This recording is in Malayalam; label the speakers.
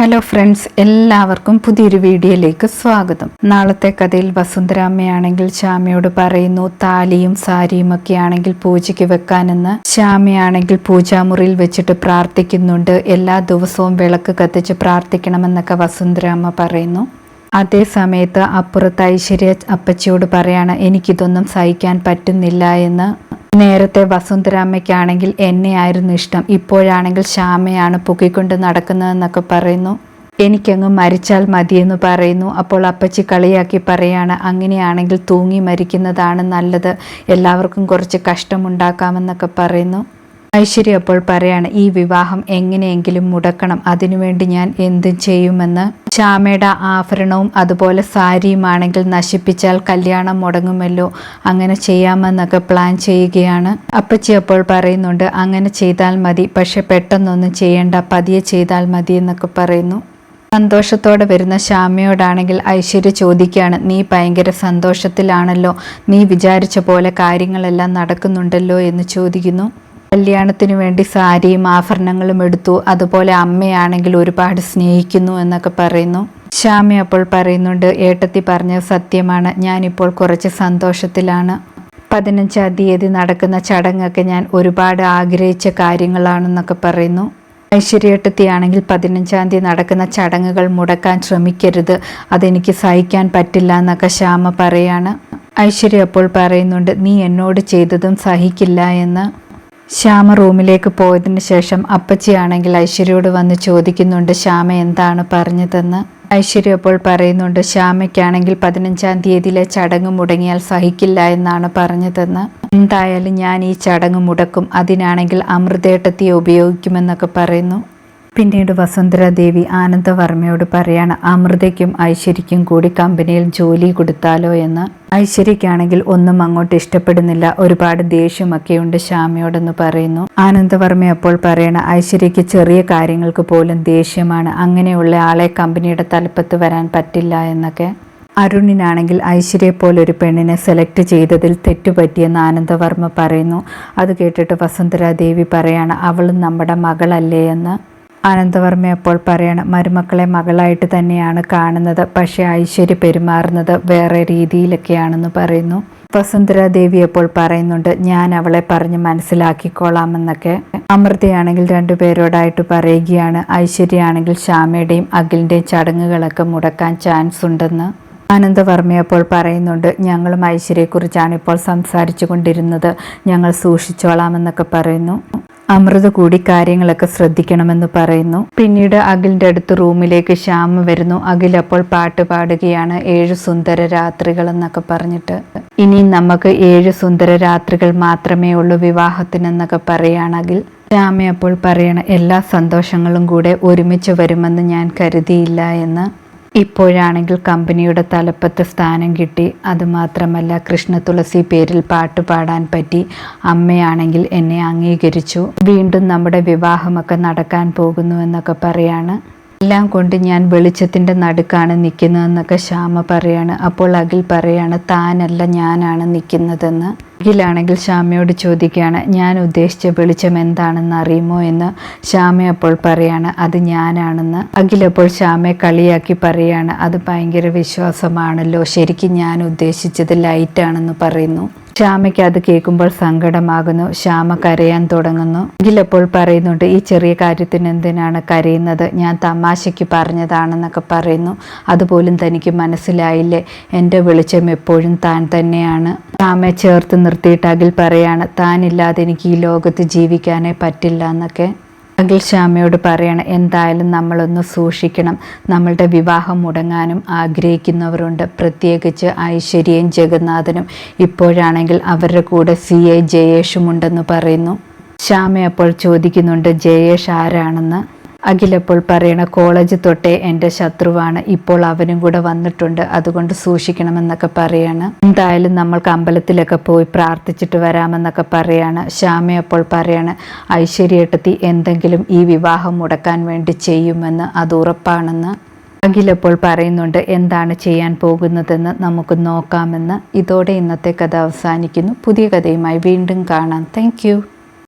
Speaker 1: ഹലോ ഫ്രണ്ട്സ് എല്ലാവർക്കും പുതിയൊരു വീഡിയോയിലേക്ക് സ്വാഗതം. നാളത്തെ കഥയിൽ വസുന്ധരാമ്മയാണെങ്കിൽ ശ്യാമയോട് പറയുന്നു താലിയും സാരിയും ഒക്കെ ആണെങ്കിൽ പൂജയ്ക്ക് വെക്കാനെന്ന്. ശ്യാമയാണെങ്കിൽ പൂജാമുറിയിൽ വെച്ചിട്ട് പ്രാർത്ഥിക്കുന്നുണ്ട്. എല്ലാ ദിവസവും വിളക്ക് കത്തിച്ച് പ്രാർത്ഥിക്കണമെന്നൊക്കെ വസുന്ധരാമ്മ പറയുന്നു. അതേ സമയത്ത് അപ്പുറത്ത് ഐശ്വര്യ അപ്പച്ചിയോട് പറയാണ് എനിക്കിതൊന്നും സഹിക്കാൻ പറ്റുന്നില്ല എന്ന്. നേരത്തെ വസുന്ധരാമ്മയ്ക്കാണെങ്കിൽ എന്നെ ആയിരുന്നു ഇഷ്ടം. ഇപ്പോഴാണെങ്കിൽ ശ്യാമയാണ് പൊക്കിക്കൊണ്ട് നടക്കുന്നതെന്നൊക്കെ പറയുന്നു. എനിക്കങ്ങ് മരിച്ചാൽ മതിയെന്ന് പറയുന്നു. അപ്പോൾ അപ്പച്ചി കളിയാക്കി പറയാണ് അങ്ങനെയാണെങ്കിൽ തൂങ്ങി മരിക്കുന്നതാണ് നല്ലത്. എല്ലാവർക്കും കുറച്ച് കഷ്ടമുണ്ടാക്കാമെന്നൊക്കെ പറയുന്നു. ഐശ്വര്യ അപ്പോൾ പറയാണ് ഈ വിവാഹം എങ്ങനെയെങ്കിലും മുടക്കണം. അതിനുവേണ്ടി ഞാൻ എന്ത് ചെയ്യുമെന്ന്? ചാമയുടെ ആഭരണവും അതുപോലെ സാരിയുമാണെങ്കിൽ നശിപ്പിച്ചാൽ കല്യാണം മുടങ്ങുമല്ലോ. അങ്ങനെ ചെയ്യാമെന്നൊക്കെ പ്ലാൻ ചെയ്യുകയാണ്. അപ്പച്ചി അപ്പോൾ പറയുന്നുണ്ട് അങ്ങനെ ചെയ്താൽ മതി പക്ഷെ പെട്ടെന്നൊന്നും ചെയ്യേണ്ട. പതിയെ ചെയ്താൽ മതി എന്നൊക്കെ പറയുന്നു. സന്തോഷത്തോടെ വരുന്ന ശ്യാമയോടാണെങ്കിൽ ഐശ്വര്യ ചോദിക്കുകയാണ് നീ ഭയങ്കര സന്തോഷത്തിലാണല്ലോ. നീ വിചാരിച്ച പോലെ കാര്യങ്ങളെല്ലാം നടക്കുന്നുണ്ടല്ലോ എന്ന് ചോദിക്കുന്നു. കല്യാണത്തിന് വേണ്ടി സാരിയും ആഭരണങ്ങളും എടുത്തു. അതുപോലെ അമ്മയാണെങ്കിൽ ഒരുപാട് സ്നേഹിക്കുന്നു എന്നൊക്കെ പറയുന്നു. ശ്യാമി അപ്പോൾ പറയുന്നുണ്ട് ഏട്ടത്തി പറഞ്ഞത് സത്യമാണ്. ഞാനിപ്പോൾ കുറച്ച് സന്തോഷത്തിലാണ്. പതിനഞ്ചാം തീയതി നടക്കുന്ന ചടങ്ങൊക്കെ ഞാൻ ഒരുപാട് ആഗ്രഹിച്ച കാര്യങ്ങളാണെന്നൊക്കെ പറയുന്നു. ഐശ്വര്യേട്ടത്തിയാണെങ്കിൽ പതിനഞ്ചാം തീയതി നടക്കുന്ന ചടങ്ങുകൾ മുടക്കാൻ ശ്രമിക്കരുത്. അതെനിക്ക് സഹിക്കാൻ പറ്റില്ല എന്നൊക്കെ ശ്യാമ പറയാണ്. ഐശ്വര്യ അപ്പോൾ പറയുന്നുണ്ട് നീ എന്നോട് ചെയ്തതും സഹിക്കില്ല എന്ന്. ശ്യാമ റൂമിലേക്ക് പോയതിന് ശേഷം അപ്പച്ചിയാണെങ്കിൽ ഐശ്വര്യയോട് വന്ന് ചോദിക്കുന്നുണ്ട് ശ്യാമ എന്താണ് പറഞ്ഞതെന്ന്? ഐശ്വര്യ അപ്പോൾ പറയുന്നുണ്ട് ശ്യാമയ്ക്കാണെങ്കിൽ പതിനഞ്ചാം തീയതിയിലെ ചടങ്ങ് മുടങ്ങിയാൽ സഹിക്കില്ല എന്നാണ് പറഞ്ഞതെന്ന്. എന്തായാലും ഞാൻ ഈ ചടങ്ങ് മുടക്കും. അതിനാണെങ്കിൽ അമൃതേട്ടത്തെ ഉപയോഗിക്കുമെന്നൊക്കെ പറയുന്നു. പിന്നീട് വസുന്ധരാദേവി ആനന്ദവർമ്മയോട് പറയാണ് അമൃതയ്ക്കും ഐശ്വര്യയ്ക്കും കൂടി കമ്പനിയിൽ ജോലി കൊടുത്താലോ എന്ന്. ഐശ്വര്യയ്ക്കാണെങ്കിൽ ഒന്നും അങ്ങോട്ട് ഇഷ്ടപ്പെടുന്നില്ല. ഒരുപാട് ദേഷ്യമൊക്കെയുണ്ട് ശ്യാമയോടെന്ന് പറയുന്നു. ആനന്ദവർമ്മ അപ്പോൾ പറയണ ഐശ്വര്യയ്ക്ക് ചെറിയ കാര്യങ്ങൾക്ക് പോലും ദേഷ്യമാണ്. അങ്ങനെയുള്ള ആളെ കമ്പനിയുടെ തലപ്പത്ത് വരാൻ പറ്റില്ല എന്നൊക്കെ. അരുണിനാണെങ്കിൽ ഐശ്വര്യ പോലൊരു പെണ്ണിനെ സെലക്ട് ചെയ്തതിൽ തെറ്റുപറ്റിയെന്ന് ആനന്ദവർമ്മ പറയുന്നു. അത് കേട്ടിട്ട് വസുന്ധരാദേവി പറയാണ് അവളും നമ്മുടെ മകളല്ലേ എന്ന്. ആനന്ദവർമ്മ അപ്പോൾ പറയണം മരുമക്കളെ മകളായിട്ട് തന്നെയാണ് കാണുന്നത്. പക്ഷേ ഐശ്വര്യ പെരുമാറുന്നത് വേറെ രീതിയിലൊക്കെയാണെന്ന് പറയുന്നു. വസുന്ധര ദേവി അപ്പോൾ പറയുന്നുണ്ട് ഞാൻ അവളെ പറഞ്ഞ് മനസ്സിലാക്കിക്കോളാമെന്നൊക്കെ. അമൃതയാണെങ്കിൽ രണ്ടുപേരോടായിട്ട് പറയുകയാണ് ഐശ്വര്യയാണെങ്കിൽ ശ്യാമയുടെയും അഖിലിന്റെയും ചടങ്ങുകളൊക്കെ മുടക്കാൻ ചാൻസ് ഉണ്ടെന്ന്. ആനന്ദവർമ്മ അപ്പോൾ പറയുന്നുണ്ട് ഞങ്ങളും ഐശ്വര്യയെക്കുറിച്ചാണ് ഇപ്പോൾ സംസാരിച്ചു കൊണ്ടിരുന്നത്. ഞങ്ങൾ സൂക്ഷിച്ചോളാമെന്നൊക്കെ പറയുന്നു. അമൃത കൂടി കാര്യങ്ങളൊക്കെ ശ്രദ്ധിക്കണമെന്ന് പറയുന്നു. പിന്നീട് അഖിലിന്റെ അടുത്ത് റൂമിലേക്ക് ശ്യാമ വരുന്നു. അഖിൽ അപ്പോൾ പാട്ട് പാടുകയാണ്. ഏഴ് സുന്ദര രാത്രികൾ എന്നൊക്കെ പറഞ്ഞിട്ട്. ഇനി നമുക്ക് ഏഴ് സുന്ദര രാത്രികൾ മാത്രമേ ഉള്ളൂ വിവാഹത്തിനെന്നൊക്കെ പറയുകയാണ് അഖിൽ. ശ്യാമ അപ്പോൾ പറയണ എല്ലാ സന്തോഷങ്ങളും കൂടെ ഒരുമിച്ച് വരുമെന്ന് ഞാൻ കരുതിയില്ല എന്ന്. ഇപ്പോഴാണെങ്കിൽ കമ്പനിയുടെ തലപ്പത്ത് സ്ഥാനം കിട്ടി. അതുമാത്രമല്ല കൃഷ്ണ തുളസി പേരിൽ പാട്ട് പാടാൻ പറ്റി. അമ്മയാണെങ്കിൽ എന്നെ അംഗീകരിച്ചു. വീണ്ടും നമ്മുടെ വിവാഹമൊക്കെ നടക്കാൻ പോകുന്നു എന്നൊക്കെ പറയാണ്. എല്ലാം കൊണ്ട് ഞാൻ വെളിച്ചത്തിന്റെ നടുക്കാണ് നിൽക്കുന്നതെന്നൊക്കെ ശ്യാമ പറയാണ്. അപ്പോൾ അഖിൽ പറയാണ് താനല്ല ഞാനാണ് നിൽക്കുന്നതെന്ന്. അഖിലാണെങ്കിൽ ശ്യാമയോട് ചോദിക്കുകയാണ് ഞാൻ ഉദ്ദേശിച്ച വെളിച്ചം എന്താണെന്ന് അറിയുമോ? എന്ന് ശ്യാമ അപ്പോൾ പറയാണ് അത് ഞാനാണെന്ന്. അഖിൽ അപ്പോൾ ശ്യാമയെ കളിയാക്കി പറയാണ് അത് ഭയങ്കര വിശ്വാസമാണല്ലോ. ശരിക്കും ഞാൻ ഉദ്ദേശിച്ചത് ലൈറ്റാണെന്ന് പറയുന്നു. ശ്യാമയ്ക്ക് അത് കേൾക്കുമ്പോൾ സങ്കടമാകുന്നു. ശ്യാമ കരയാൻ തുടങ്ങുന്നു. എങ്കിലപ്പോൾ പറയുന്നുണ്ട് ഈ ചെറിയ കാര്യത്തിന് എന്തിനാണ് കരയുന്നത്? ഞാൻ തമാശയ്ക്ക് പറഞ്ഞതാണെന്നൊക്കെ പറയുന്നു. അതുപോലും തനിക്ക് മനസ്സിലായില്ലേ? എന്റെ വെളിച്ചം എപ്പോഴും താൻ തന്നെയാണ്. ശ്യാമയെ ചേർത്ത് നിർത്തിയിട്ട് അഖിൽ പറയാണ് താനില്ലാതെ എനിക്ക് ഈ ലോകത്ത് ജീവിക്കാനേ പറ്റില്ല എന്നൊക്കെ. അഖിൽ ശ്യാമയോട് പറയണം എന്തായാലും നമ്മളൊന്ന് സൂക്ഷിക്കണം. നമ്മളുടെ വിവാഹം മുടങ്ങാനും ആഗ്രഹിക്കുന്നവരുണ്ട്. പ്രത്യേകിച്ച് ഐശ്വര്യയും ജഗന്നാഥനും. ഇപ്പോഴാണെങ്കിൽ അവരുടെ കൂടെ സി. എ. ജയേഷുമുണ്ടെന്ന് പറയുന്നു. ശ്യാമ അപ്പോൾ ചോദിക്കുന്നുണ്ട് ജയേഷ് ആരാണെന്ന്? അഖിലപ്പോൾ പറയണ കോളേജ് തൊട്ടേ എന്റെ ശത്രുവാണ്. ഇപ്പോൾ അവനും കൂടെ വന്നിട്ടുണ്ട്. അതുകൊണ്ട് സൂക്ഷിക്കണമെന്നൊക്കെ പറയാണ്. എന്തായാലും നമ്മൾക്ക് അമ്പലത്തിലൊക്കെ പോയി പ്രാർത്ഥിച്ചിട്ട് വരാമെന്നൊക്കെ പറയാണ്. ശ്യാമ അപ്പോൾ പറയാണ് ഐശ്വര്യേട്ടത്തി എന്തെങ്കിലും ഈ വിവാഹം മുടക്കാൻ വേണ്ടി ചെയ്യുമെന്ന് അത് ഉറപ്പാണെന്ന്. അഖിലപ്പോൾ പറയുന്നുണ്ട് എന്താണ് ചെയ്യാൻ പോകുന്നതെന്ന് നമുക്ക് നോക്കാമെന്ന്. ഇതോടെ ഇന്നത്തെ കഥ അവസാനിക്കുന്നു. പുതിയ കഥയുമായി വീണ്ടും കാണാം. താങ്ക്